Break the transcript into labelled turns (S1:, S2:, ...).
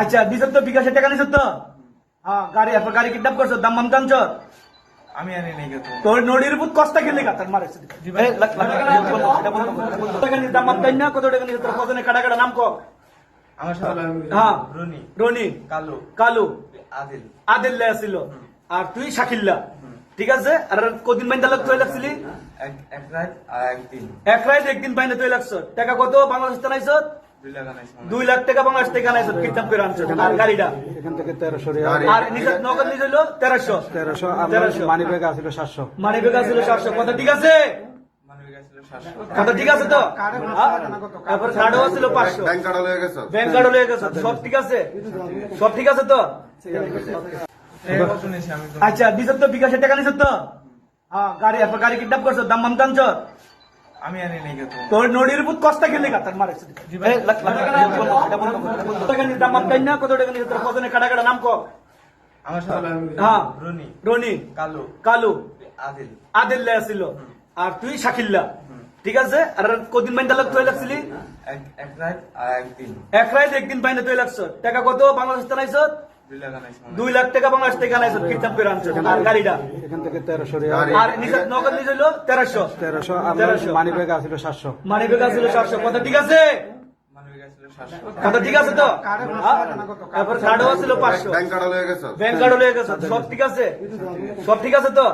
S1: আচ্ছা দিছত তো বিকাশের টাকা নিছত তো হ্যাঁ গাড়ি আপনার গাড়ি কিডন্যাপ করছ দাম মাম জানছ
S2: আমি আনি নাই কত
S1: তোর নড়ির বুত কষ্ট খেলে গা তার মারে
S2: জি ভাই।
S1: টাকা নিয়ে দাম মাম তাই না কত টাকা নিয়ে তোর কজনে কাটা কাটা নাম কো
S2: আমার সাথে
S1: হ্যাঁ
S2: রনি।
S1: রনি।
S2: কালু।
S1: কালু।
S2: আদিল।
S1: আদিল আসিল। আর তুই শাকিল্লা। ঠিক আছে? আর কদিন বাইন্দা লাগ তুই লাগছিলি?
S2: এক রাত আর একদিন।
S1: এক রাত একদিন বাইন্দা তুই লাগছ। টাকা কত? বাংলাদেশ টানাইছ
S2: দুই লাখ
S1: টাকা বাংলাদেশ থেকে আনাইছ করে আনছ? আর গাড়িটা?
S3: এখান থেকে তেরোশো
S1: আর নিজের নগদ হইল তেরোশো।
S3: তেরোশো
S1: তেরোশো।
S3: মানি ব্যাগ সাতশো।
S1: মানি ছিল সাতশো। কথা ঠিক আছে?
S2: সাতশো।
S1: কথা ঠিক আছে তো? কার্ডও ছিল পাঁচশো।
S4: ব্যাংক কার্ড হয়ে গেছে
S1: ব্যাংক কার্ডও লয়ে গেছে। সব ঠিক আছে? সব ঠিক আছে তো? আচ্ছা দিছত তো বিকাশের টাকা নিছত তো? হ্যাঁ গাড়ি গাড়ি কিডন্যাপ করছ দাম মাম জানছ
S2: আমি আনি নাই
S1: তোর নড়ির বুত কষ্ট খেলে গা তার মারে। টাকা দাম না কত টাকা তোর কজনে কাটা কাটা নাম কো
S2: আমার সাথে
S1: হ্যাঁ
S2: রনি।
S1: রনি।
S2: কালু।
S1: কালু।
S2: আদিল।
S1: আদিল আসিল। আর তুই শাকিল্লা। ঠিক আছে? আর কদিন বাইন্দা লাগ তুই লাগছিলি
S2: এক রাত আর একদিন।
S1: এক রাত একদিন বাইন্দা তুই লাগছ টাকা কত? বাংলাদেশ টানাইছ
S2: দুই লাখ
S1: টাকা বাংলাদেশ থেকে আনাইছ করে আনছ আর গাড়িটা।
S3: এখান থেকে তেরোশো
S1: আর নিজের নগদ নিয়ে হইল তেরোশো।
S3: তেরোশো
S1: তেরোশো।
S3: মানি ব্যাগ আছিল সাতশো।
S1: মানি বেগা ছিল সাতশো। কথা ঠিক আছে?
S2: মানবিক ছিল সাতশো
S1: কথা ঠিক আছে তো? হ্যাঁ? তারপর কার্ডও ছিল পাঁচশো।
S4: ব্যাংক কার্ড হয়ে গেছে?
S1: ব্যাংক কার্ডও লয়ে গেছে। সব ঠিক আছে? সব ঠিক আছে তো?